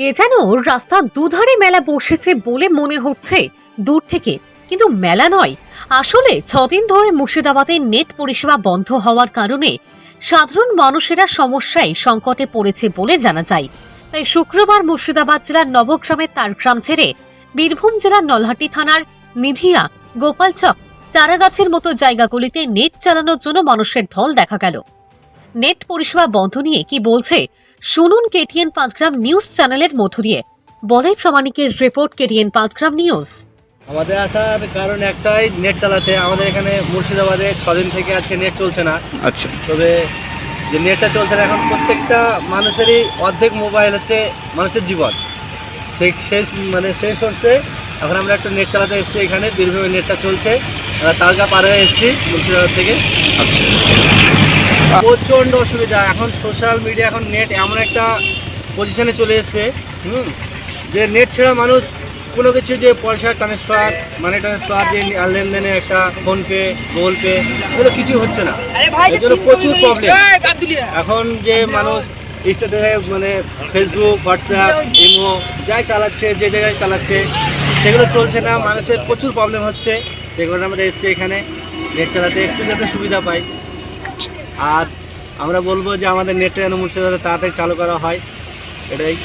এ যেন রাস্তার দুধারে মেলা বসেছে বলে মনে হচ্ছে। দূর থেকে। কিন্তু মেলা নয়। আসলে ছদিন ধরে মুর্শিদাবাদে নেট পরিষেবা বন্ধ হওয়ার কারণে সাধারণ মানুষেরা সমস্যায় সংকটে পড়েছে বলে জানা যায়। তাই শুক্রবার মুর্শিদাবাদ জেলার নবগ্রামের তারগ্রাম ছেড়ে বীরভূম জেলার নলহাটি থানার নিধিয়া গোপালচক চারাগাছের মতো জায়গাগুলিতে নেট চালানোর জন্য মানুষের ঢল দেখা গেল। নেট পরিষেবা বন্ধ নিয়ে কি বলছে শুনুন কেটিএন পাঁচগ্রাম নিউজ চ্যানেলের মধ্য দিয়ে। বলাই প্রামাণিকের রিপোর্ট কেটিএন পাঁচগ্রাম নিউজ। আমাদের আসার কারণ একটাই নেট চালাতে। আমাদের এখানে মুর্শিদাবাদে ছদিন থেকে আজকে নেট চলছে না। আচ্ছা। তবে যে নেটটা চলছে না এখন প্রত্যেকটা মানুষেরই অর্ধেক মোবাইল হচ্ছে মানুষের জীবন। সেই শেষ মানে শেষ হচ্ছে। এখন আমরা একটা নেট চালাতে এসেছি এখানে বীরভূমের নেটটা চলছে। আমরা তালগা পার হয়ে এসেছি মুর্শিদাবাদ থেকে। আচ্ছা। প্রচণ্ড অসুবিধা। এখন সোশ্যাল মিডিয়া এখন নেট এমন একটা পজিশনে চলে এসছে হুম? যে নেট ছাড়া মানুষ কোনো কিছু যে পয়সা ট্রান্সফার মানি ট্রান্সফার যে লেনদেনে একটা ফোনপে গুগল পে এগুলো কিছু হচ্ছে না। এর জন্য প্রচুর প্রবলেম এখন যে মানুষ ইনস্টাতে মানে ফেসবুক হোয়াটসঅ্যাপ ইমো যাই চালাচ্ছে যে জায়গায় চালাচ্ছে সেগুলো চলছে না। মানুষের প্রচুর প্রবলেম হচ্ছে। সেগুলো আমরা এসছি এখানে নেট চালাতে একটু যাতে সুবিধা পাই। আর আমরা বলব যে আমাদের নেটটা যেন মুর্শিদাবাদে তাড়াতাড়ি চালু করা হয় এটাই।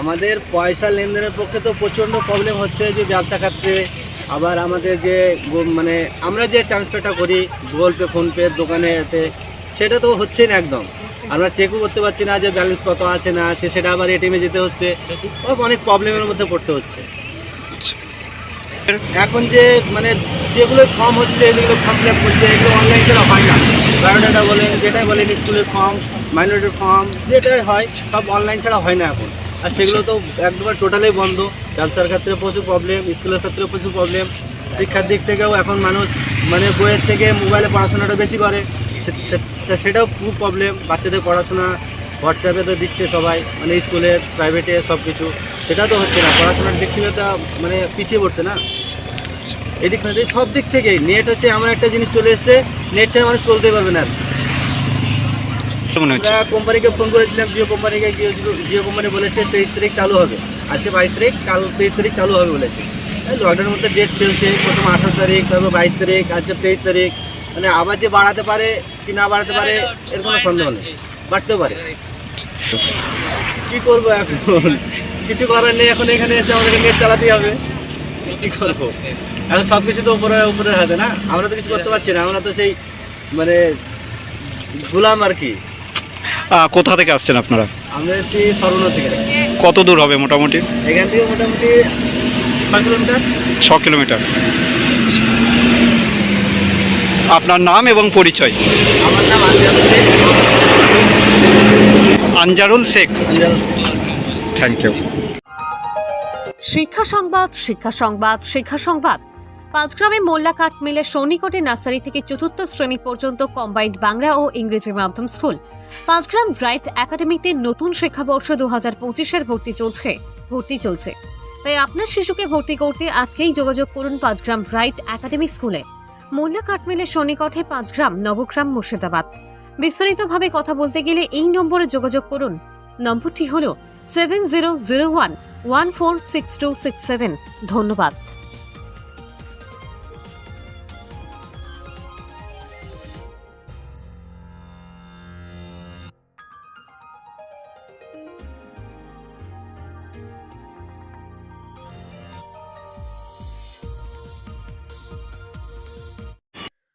আমাদের পয়সা লেনদেনের পক্ষে তো প্রচণ্ড প্রবলেম হচ্ছে যে ব্যবসা ক্ষেত্রে আবার আমাদের যে মানে আমরা যে ট্রান্সফারটা করি গুগল পে ফোনপে দোকানে এতে সেটা তো হচ্ছে না একদম। আমরা চেকও করতে পারছি না যে ব্যালেন্স কত আছে না আছে সেটা আবার এটিএমে যেতে হচ্ছে। ও অনেক প্রবলেমের মধ্যে পড়তে হচ্ছে। এখন যে মানে যেগুলো ফর্ম হচ্ছে যেগুলো ফর্ম ফিল আপ করছে এগুলো অনলাইন ছাড়া হয় না। বায়োডাটা বলেন যেটাই বলেন স্কুলের ফর্ম মাইনরিটির ফর্ম যেটাই হয় সব অনলাইন ছাড়া হয় না এখন। আর সেগুলো তো একদম টোটালি বন্ধ। ব্যবসার ক্ষেত্রে প্রচুর প্রবলেম স্কুলের ক্ষেত্রে প্রচুর প্রবলেম শিক্ষার দিক থেকেও এখন মানুষ মানে বইয়ের থেকে মোবাইলে পড়াশোনাটা বেশি করে। সেটাও খুব প্রবলেম বাচ্চাদের পড়াশোনা হোয়াটসঅ্যাপে তো দিচ্ছে সবাই মানে স্কুলে প্রাইভেটে সব কিছু সেটা তো হচ্ছে না পড়াশোনার দিক থেকে তো মানে পিছিয়ে পড়ছে না। এদিক থেকে সব দিক থেকে নেট হচ্ছে এমন একটা জিনিস চলে এসেছে নেট ছাড়া মানুষ চলতেই পারবে না। কোম্পানিকে ফোন করেছিলাম জিও কোম্পানিকে জিও জিও কোম্পানি বলেছে তেইশ তারিখ চালু হবে। আজকে বাইশ তারিখ কাল তেইশ তারিখ চালু হবে বলেছে। লকডাউনের মধ্যে ডেট চলছে প্রথম আঠারো তারিখ তারপর বাইশ তারিখ আজকে তেইশ তারিখ। মানে আবার যে বাড়াতে পারে কি না বাড়াতে পারে এর কোনো সন্দেহ নেই। বাড়তেও পারে। কি করব এখন? কিছু করার নেই এখন এখানে এসে আমাদেরকে নেট চালাতেই হবে। কি করব? এখন সব কিছু তো উপরে উপরের হাতে না? আমরা তো কিছু করতে পারছি না আমরা তো সেই মানে গোলাম আর কি। কোথা থেকে আসছেন আপনারা? আমরা এসেছি সর্বনা থেকে। কত দূর হবে মোটামুটি? এখান থেকে মোটামুটি ছয় কিলোমিটার। ছ কিলোমিটার। আপনার নাম এবং পরিচয়? আমার নাম। আনজারুল শেখ। থ্যাংক ইউ শিক্ষা সংবাদ শিক্ষা সংবাদ শিক্ষা সংবাদ। পাঁচগ্রামে মোল্লা কাঠ মিলে সন্নিকটে নার্সারি থেকে চতুর্থ শ্রেণি পর্যন্ত কম্বাইন্ড বাংলা ও ইংরেজি মাধ্যম স্কুল। পাঁচগ্রাম ব্রাইট একাডেমিতে নতুন শিক্ষাবর্ষ দু হাজার পঁচিশের ভর্তি চলছে ভর্তি চলছে। তাই আপনার শিশুকে ভর্তি করতে আজকেই যোগাযোগ করুন পাঁচগ্রাম ব্রাইট একাডেমি স্কুলে। মোল্লা কাঠমিলের সন্নিকটে পাঁচগ্রাম, নবগ্রাম, মুর্শিদাবাদ। বিস্তারিতভাবে কথা বলতে গেলে এই নম্বরে যোগাযোগ করুন। নম্বরটি হল seven zero zero one one four six two six seven ধন্যবাদ।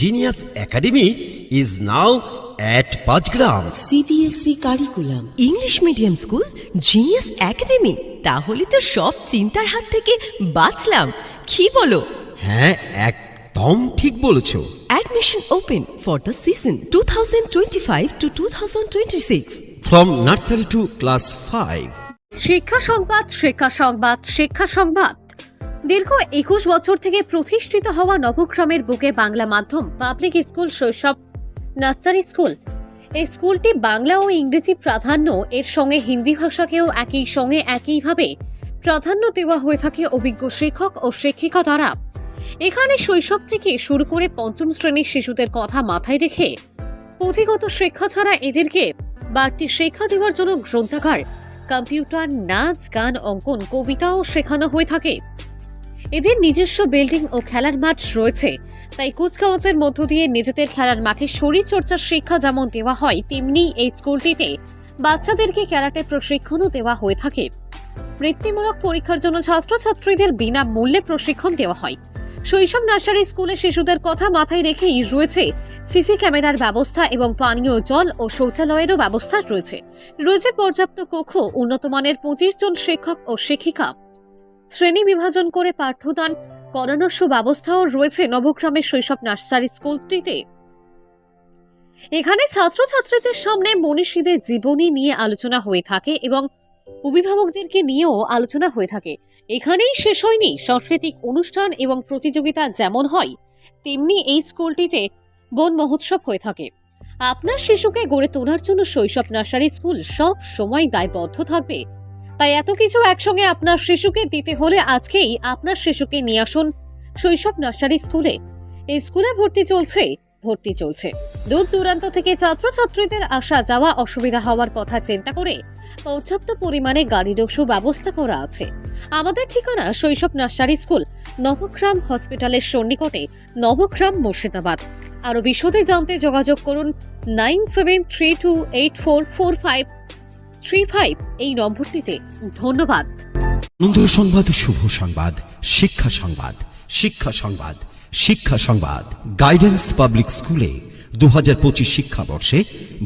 genius academy is now at Panchgram CBSE curriculum English medium school genius academy তাহলে তো সব চিন্তার হাত থেকে বাঁচলাম। কি বলো? হ্যাঁ একদম ঠিক বলেছ। Admission open for the season two thousand twenty five to two thousand twenty six from nursery to class five শিক্ষা সংবাদ শিক্ষা সংবাদ শিক্ষা সংবাদ। দীর্ঘ একুশ বছর থেকে প্রতিষ্ঠিত হওয়া নবগ্রামের বুকে বাংলা মাধ্যম পাবলিক স্কুল শৈশব নার্সারি স্কুল এই স্কুলটি বাংলা ও ইংরেজি প্রাধান্য, এর সঙ্গে হিন্দি ভাষাকেও একই সঙ্গে একইভাবে প্রাধান্য দেওয়া হয়ে থাকে অভিজ্ঞ শিক্ষক ও শিক্ষিকা দ্বারা এখানে শৈশব থেকে শুরু করে পঞ্চম শ্রেণির শিশুদের কথা মাথায় রেখে পুঁথিগত শিক্ষা ছাড়া এদেরকে বাড়তি শিক্ষা দেওয়ার জন্য গ্রন্থাগার, কম্পিউটার, নাচ, গান, অঙ্কন, কবিতাও শেখানো হয়ে থাকে। এদের নিজস্ব বিল্ডিং ও খেলার মাঠ রয়েছে। তাই কুচকাওয়াজের মধ্য দিয়ে নিজেদের খেলার মাঠে শরীর চর্চার শিক্ষা যেমন দেওয়া হয়, তেমনি এই স্কুলটিতে বাচ্চাদেরকে ক্যারাটে প্রশিক্ষণও দেওয়া হয়ে থাকে। বৃত্তিমূলক পরীক্ষার জন্য ছাত্রছাত্রীদের বিনামূল্যে প্রশিক্ষণ দেওয়া হয়। শৈশব নার্সারি স্কুলে শিশুদের কথা মাথায় রেখেই রয়েছে সিসি ক্যামেরার ব্যবস্থা এবং পানীয় জল ও শৌচালয়েরও ব্যবস্থা রয়েছে। রয়েছে পর্যাপ্ত কক্ষ উন্নত মানের পঁচিশ জন শিক্ষক ও শিক্ষিকা। শ্রেণি বিভাজন করে পাঠ্যদান করানোর সুব্যবস্থাও রয়েছে নবগ্রামের শৈশব নার্সারি স্কুলটিতে। এখানে ছাত্রছাত্রীদের সামনে মনীষীদের জীবনী নিয়ে আলোচনা হয়ে থাকে এবং অভিভাবকদেরকে নিয়েও আলোচনা হয়ে থাকে। এখানেই শেষ হয়নি। সাংস্কৃতিক অনুষ্ঠান এবং প্রতিযোগিতা যেমন হয়, তেমনি এই স্কুলটিতে বন মহোৎসব হয়ে থাকে। আপনার শিশুকে গড়ে তোলার জন্য শৈশব নার্সারি স্কুল সব সময় দায়বদ্ধ থাকবে। তাই এত কিছু একসঙ্গে আপনার শিশুকে দিতে হলে আজকেই আপনার শিশুকে নিয়ে আসুন শৈশব নার্সারি স্কুলে। এই স্কুলে ভর্তি চলছে ভর্তি চলছে। দূর দূরান্ত থেকে ছাত্রছাত্রীদের আসা যাওয়া অসুবিধা হওয়ার কথা চিন্তা করে পর্যাপ্ত পরিমাণে গাড়িরও সুব্যবস্থা করা আছে। আমাদের ঠিকানা শৈশব নার্সারি স্কুল, নবগ্রাম হসপিটালের সন্নিকটে, নবগ্রাম মুর্শিদাবাদ। আরও বিশদে জানতে যোগাযোগ করুন nine seven three two eight four four five three five এই নম্বরটিতে ধন্যবাদ। আনন্দ সংবাদ শুভ সংবাদ শিক্ষা সংবাদ শিক্ষা সংবাদ শিক্ষা সংবাদ গাইডেন্স পাবলিক স্কুলে দু হাজার পঁচিশ শিক্ষাবর্ষে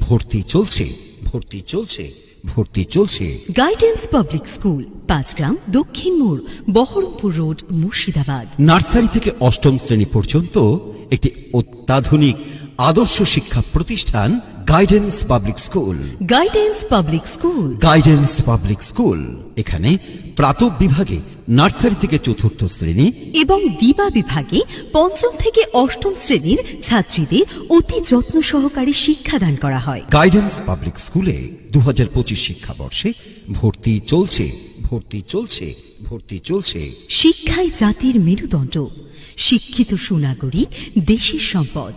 ভর্তি চলছে ভর্তি চলছে ভর্তি চলছে। গাইডেন্স পাবলিক স্কুল পাঁচগ্রাম দক্ষিণ মোড় বহরমপুর রোড মুর্শিদাবাদ। নার্সারি থেকে অষ্টম শ্রেণি পর্যন্ত একটি অত্যাধুনিক আদর্শ শিক্ষা প্রতিষ্ঠান guidance public school guidance public school guidance public school এখানে প্রাতক বিভাগে নার্সারি থেকে চতুর্থ শ্রেণি এবং দিবা বিভাগে পঞ্চম থেকে অষ্টম শ্রেণির ছাত্রীদের অতি যত্ন সহকারে শিক্ষাদান করা হয়। গাইডেন্স পাবলিক স্কুলে দু হাজার পঁচিশ শিক্ষাবর্ষে ভর্তি চলছে ভর্তি চলছে ভর্তি চলছে। শিক্ষাই জাতির মেরুদণ্ড শিক্ষিত সুনাগরিক দেশের সম্পদ।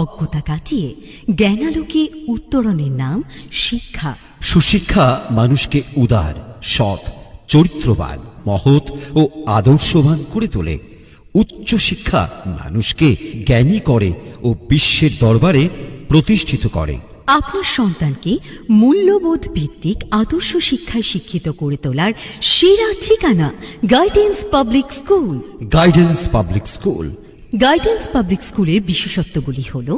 অজ্ঞতা কাটিয়ে জ্ঞানালোকে উত্তরণের নাম শিক্ষা। সুশিক্ষা মানুষকে উদার সৎ চরিত্রবান মহৎ ও আদর্শবান করে তোলে। উচ্চ শিক্ষা মানুষকে জ্ঞানী করে ও বিশ্বের দরবারে প্রতিষ্ঠিত করে। আপনার সন্তানকে মূল্যবোধ ভিত্তিক আদর্শ শিক্ষায় শিক্ষিত করে তোলার সেরা ঠিকানা guidance public school. Guidance public school. Guidance public স্কুলের বিশেষত্বগুলি হল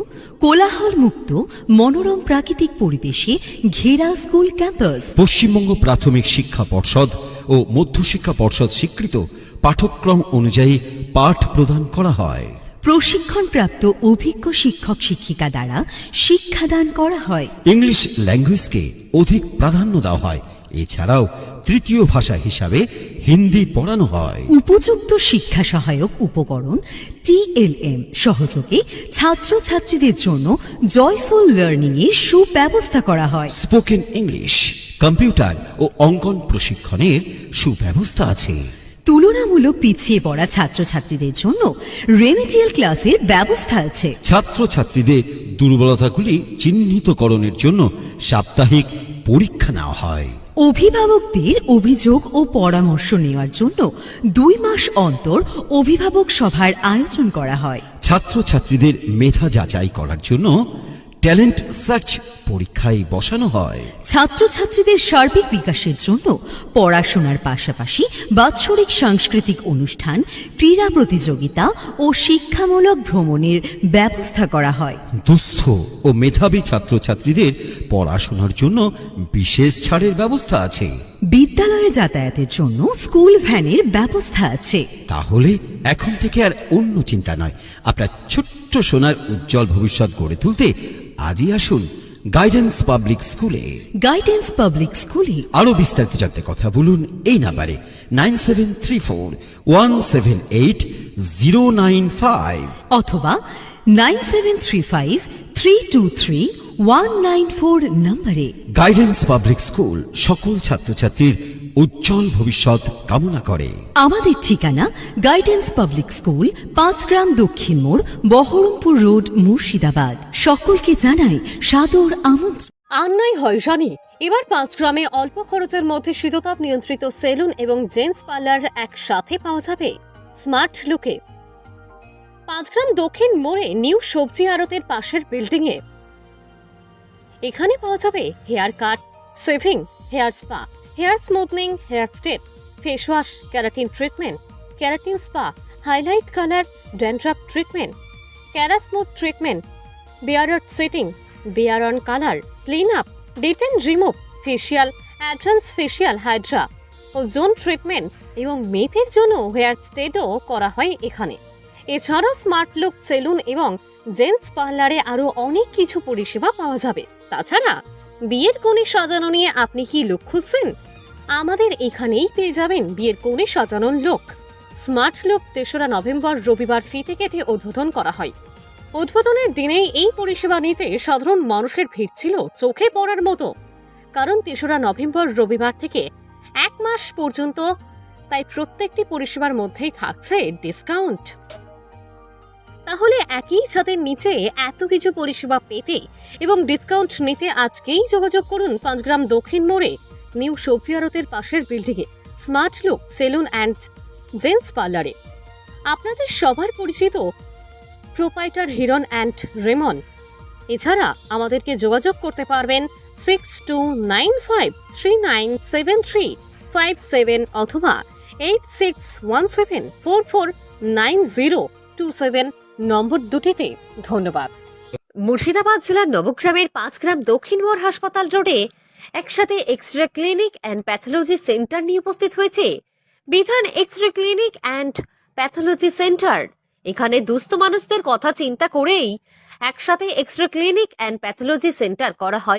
কোলাহল মুক্ত মনোরম প্রাকৃতিক পরিবেশে ঘেরা স্কুল ক্যাম্পাস। পশ্চিমবঙ্গ প্রাথমিক শিক্ষা পর্ষদ ও মধ্যশিক্ষা পর্ষদ স্বীকৃত পাঠক্রম অনুযায়ী পাঠ প্রদান করা হয়। প্রশিক্ষণপ্রাপ্ত অভিজ্ঞ শিক্ষক শিক্ষিকা দ্বারা শিক্ষাদান করা হয়। ইংলিশ ল্যাঙ্গুয়েজকে অধিক প্রাধান্য দেওয়া হয়। এছাড়াও তৃতীয় ভাষা হিসাবে হিন্দি পড়ানো হয়। উপযুক্ত শিক্ষা সহায়ক উপকরণ টিএলএম সহযোগে ছাত্রছাত্রীদের জন্য জয়ফুল লার্নিং এর সুব্যবস্থা করা হয়। স্পোকেন ইংলিশ কম্পিউটার ও অঙ্কন প্রশিক্ষণের সুব্যবস্থা আছে। তুলনামূলক পিছিয়ে পড়া ছাত্রছাত্রীদের জন্য রেমিডিয়াল ক্লাসের ব্যবস্থা আছে। ছাত্রছাত্রীদের দুর্বলতাগুলি চিহ্নিতকরণের জন্য সাপ্তাহিক পরীক্ষা নেওয়া হয়। অভিভাবকদের অভিযোগ ও পরামর্শ নেওয়ার জন্য দুই মাস অন্তর অভিভাবক সভার আয়োজন করা হয়। ছাত্রছাত্রীদের মেধা যাচাই করার জন্য ট্যালেন্ট সার্চ পরীক্ষায় বসানো হয়। ছাত্রছাত্রীদের সার্বিক বিকাশের জন্য পড়াশোনার পাশাপাশি বাৎসরিক সাংস্কৃতিক অনুষ্ঠান ক্রীড়া প্রতিযোগিতা ও শিক্ষামূলক ভ্রমণের ব্যবস্থা করা হয়। দুস্থ ও মেধাবী ছাত্রছাত্রীদের পড়াশোনার জন্য বিশেষ ছাড়ের ব্যবস্থা আছে। বিদ্যালয়ে যাতায়াতের জন্য স্কুল ভ্যানের ব্যবস্থা আছে। তাহলে এখন থেকে আর অন্য চিন্তা নয়। আপনার ছোট্ট সোনার উজ্জ্বল ভবিষ্যৎ গড়ে তুলতে আজই আসুন গাইডেন্স পাবলিক স্কুলে গাইডেন্স পাবলিক স্কুলে আরও বিস্তারিত জানতে কথা বলুন এই নাম্বারে nine seven three four one seven eight zero nine five. অথবা nine seven three five three two three one nine four নম্বরে। গাইডেন্স পাবলিক স্কুল সকল ছাত্রছাত্রীর উজ্জ্বল ভবিষ্যৎ কামনা করে। আমাদের ঠিকানা গাইডেন্স পাবলিক স্কুল পাঁচগ্রাম দক্ষিণ মোড় বহরমপুর রোড মুর্শিদাবাদ। সকলকে জানাই সাদর আমন্ত্রণ। আর নয় হয় জানি এবার পাঁচ গ্রামে অল্প খরচের মধ্যে শীততাপ নিয়ন্ত্রিত সেলুন এবং জেন্টস পার্লার একসাথে পাওয়া যাবে। স্মার্ট লুকে। পাঁচগ্রাম দক্ষিণ মোড়ে নিউ সবজি আড়তের পাশের বিল্ডিংয়ে। এখানে পাওয়া যাবে hair cut shaving hair spa. Hair smoothening, hair step, face wash, keratin treatment, keratin spa, highlight colour, dandruff treatment, kera smooth treatment beard setting, beard on colour, clean up detan remove, facial, advance facial hydra ozone treatment এবং মেয়েদের জন্য hair স্টেটও করা হয় এখানে। এছাড়াও smart look salon এবং gents পার্লারে আরও অনেক কিছু পরিষেবা পাওয়া যাবে। তাছাড়া, বিয়ের কোণে সাজানো নিয়ে আপনি কি লুক খুঁজছেন? আমাদের এখানেই পেয়ে যাবেন বিয়ের কোণে সাজানোর লোক। স্মার্ট লোক তেসরা নভেম্বর রবিবার ফিতে কেটে উদ্বোধন করা হয়। উদ্বোধনের দিনেই এই পরিষেবা নিতে সাধারণ মানুষের ভিড় ছিল চোখে পড়ার মতো। কারণ তেসরা নভেম্বর রবিবার থেকে এক মাস পর্যন্ত তাই প্রত্যেকটি পরিষেবার মধ্যেই থাকছে ডিসকাউন্ট। তাহলে একই ছাদের নিচে এত কিছু পরিষেবা পেতে এবং ডিসকাউন্ট নিতে আজকেই যোগাযোগ করুন পাঁচগ্রাম দক্ষিণ মোড়ে। নিউ সবজি আড়তের পাশের বিল্ডিংয়ে smart look, salon and gents পার্লারে। আপনাদের সবার পরিচিত প্রোপাইটার হিরন অ্যান্ড রেমন। এছাড়া আমাদেরকে যোগাযোগ করতে পারবেন six two nine five three nine seven three five seven অথবা eight six one seven four four nine zero two seven নম্বর দুটিতে। ধন্যবাদ। মুর্শিদাবাদ জেলার নবগ্রামের পাঁচ গ্রাম দক্ষিণ মোড় হাসপাতাল রোডে একসাথে X ray clinic and pathology centre নিয়ে উপস্থিত হয়েছে। বিধান X ray clinic and pathology centre এখানে দুস্থ মানুষদের কথা চিন্তা করেই একসাথে X ray clinic and pathology centre করা হয়।